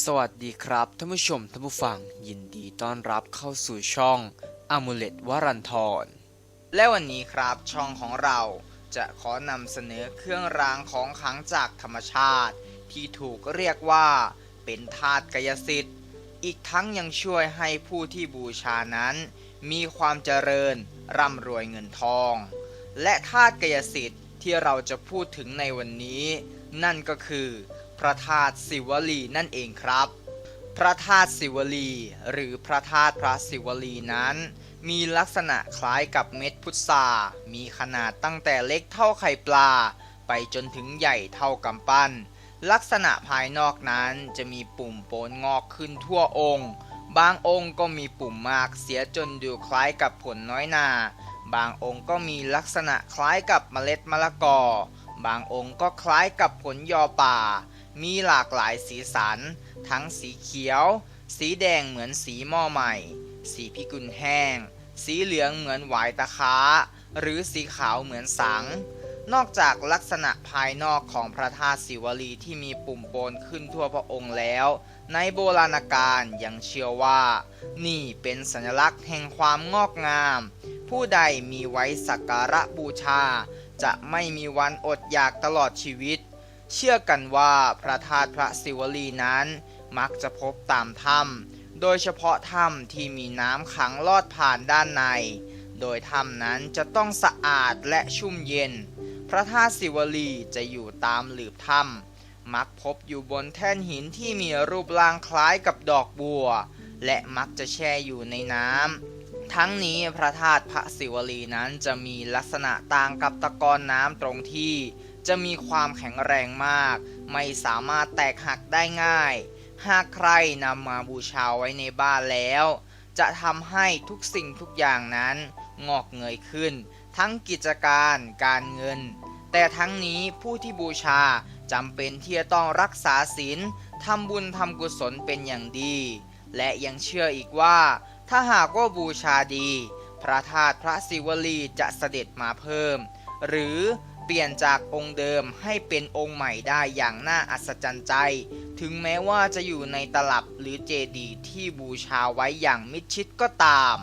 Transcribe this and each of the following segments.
สวัสดีครับท่านผู้ชมท่านผู้ฟังยินดีต้อนรับเข้าสู่ช่องอ m u l e t วรันทรและวันนี้ครับช่องของเราจะขอนำเสนอเครื่องรางของขลังจากธรรมชาติ ที่ถูกเรียกว่าเป็นธาตุกายสิทธิ์ อีกทั้งยังช่วยให้ผู้ที่บูชานั้น มีความเจริญร่ำรวยเงินทอง และธาตุกายสิทธิ์ที่เราจะพูดถึงในวันนี้ นั่นก็คือ พระธาตุศิวลีนั่นเองครับ พระธาตุศิวลี หรือพระธาตุพระศิวลีนั้น มีลักษณะคล้ายกับเม็ดพุทรามีขนาดตั้งแต่เล็กเท่าไข่ปลา ไปจนถึงใหญ่เท่ากำปั้น ลักษณะภายนอกนั้นจะมีปุ่มโปนงอกขึ้นทั่วองค์ บางองค์ก็มีปุ่มมากเสียจนดูคล้ายกับผลน้อยนาบางองค์ก็มีลักษณะคล้ายกับเมล็ดมะละกอ บางองค์ก็คล้ายกับผลยอป่า มีหลากหลายสีสัน ทั้งสีเขียว สีแดงเหมือนสีหม้อใหม่ สีพิกุลแห้ง สีเหลืองเหมือนหวายตะค้า หรือสีขาวเหมือนสัง นอกจากลักษณะภายนอกของพระธาตุศิวลีที่มีปุ่มโปนขึ้นทั่วพระองค์แล้ว ในโบราณกาลยังเชื่อว่า นี่เป็นสัญลักษณ์แห่งความงอกงาม ผู้ใดมีไว้สักการะบูชา จะไม่มีวันอดอยากตลอดชีวิต เชื่อกันว่าพระธาตุพระศิวลีนั้น มักจะพบตามถ้ำโดยเฉพาะถ้ำที่มีน้ำขังลอดผ่านด้านใน โดยถ้ำนั้นจะต้องสะอาดและชุ่มเย็น พระธาตุศิวลีจะอยู่ตามหลืบถ้ำมักพบอยู่บนแท่นหินที่มีรูปร่างคล้ายกับดอกบัว และมักจะแช่อยู่ในน้ำ ทั้งนี้พระธาตุพระศิวลีนั้นจะมีลักษณะต่างกับตะกอนน้ำตรงที่จะมีความแข็งแรงมาก ไม่สามารถแตกหักได้ง่าย หากใครนำมาบูชาไว้ในบ้านแล้ว จะทำให้ทุกสิ่งทุกอย่างนั้นงอกเงยขึ้น ทั้งกิจการการเงิน แต่ทั้งนี้ผู้ที่บูชาจำเป็นที่จะต้องรักษาศีลทำบุญทำกุศลเป็นอย่างดี และยังเชื่ออีกว่า ถ้าหากว่าบูชาดี พระธาตุพระศิวลีจะเสด็จมาเพิ่ม หรือเปลี่ยนจากองค์เดิมให้เป็นองค์ใหม่ได้อย่างน่าอัศจรรย์ใจ ถึงแม้ว่าจะอยู่ในตลับหรือเจดีย์ที่บูชาไว้อย่างมิดชิดก็ตาม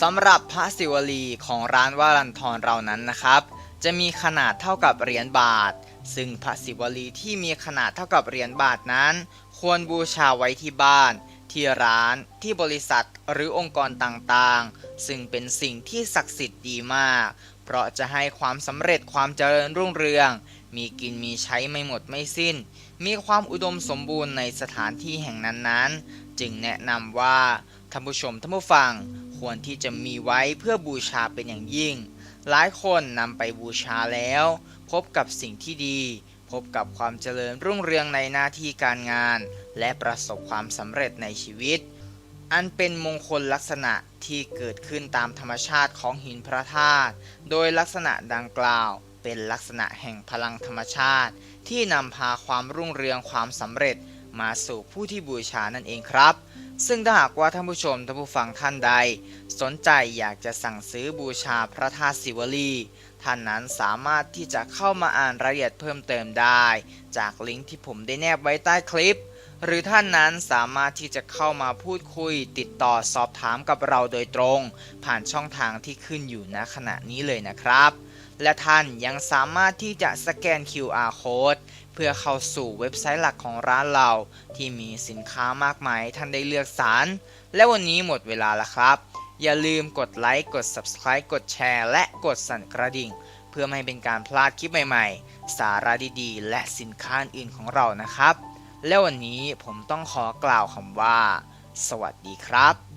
สำหรับพระศิวลีของร้านวารันทรเรานั้นนะครับ จะมีขนาดเท่ากับเหรียญบาท ซึ่งพระศิวลีที่มีขนาดเท่ากับเหรียญบาทนั้น ควรบูชาไว้ที่บ้าน ที่ร้านที่บริษัทหรือองค์กรต่างๆ ซึ่งเป็นสิ่งที่ศักดิ์สิทธิ์ดีมาก เพราะจะให้ความสำเร็จความเจริญรุ่งเรือง มีกินมีใช้ไม่หมดไม่สิ้น มีความอุดมสมบูรณ์ในสถานที่แห่งนั้นๆ จึงแนะนำว่าท่านผู้ชมท่านผู้ฟังควรที่จะมีไว้เพื่อบูชาเป็นอย่างยิ่ง หลายคนนำไปบูชาแล้ว พบกับสิ่งที่ดี บกับความเจริญรุ่งเรืองในหน้าที่การงาน และประสบความสำเร็จในชีวิต อันเป็นมงคลลักษณะที่เกิดขึ้นตามธรรมชาติของหินพระธาตุโดยลักษณะดังกล่าวเป็นลักษณะแห่งพลังธรรมชาติ ที่นำพาความรุ่งเรืองความสำเร็จมาสู่ผู้ที่บูชานั่นเองครับ ซึ่งถ้าหากว่าท่านผู้ชมท่านผู้ฟังท่านใด สนใจอยากจะสั่งซื้อบูชาพระธาตุศิวลีท่านนั้นสามารถที่จะเข้ามาอ่านรายละเอียดเพิ่มเติมได้ จากลิงก์ที่ผมได้แนบไว้ใต้คลิป หรือท่านนั้นสามารถที่จะเข้ามาพูดคุย ติดต่อสอบถามกับเราโดยตรง ผ่านช่องทางที่ขึ้นอยู่ณขณะนี้เลยนะครับ และท่านยังสามารถที่จะสแกน QR code เพื่อเข้าสู่เว็บไซต์หลักของร้านเรา ที่มีสินค้ามากมายท่านได้เลือกสรรและวันนี้หมดเวลาแล้วครับ อย่าลืมกดไลค์กด Subscribe กดแชร์ และกดสั่นกระดิ่ง เพื่อไม่ให้เป็นการพลาดคลิปใหม่ๆ สาระดีๆ และสินค้าอื่นของเรานะครับ และวันนี้ผมต้องขอกล่าวคำว่า สวัสดีครับ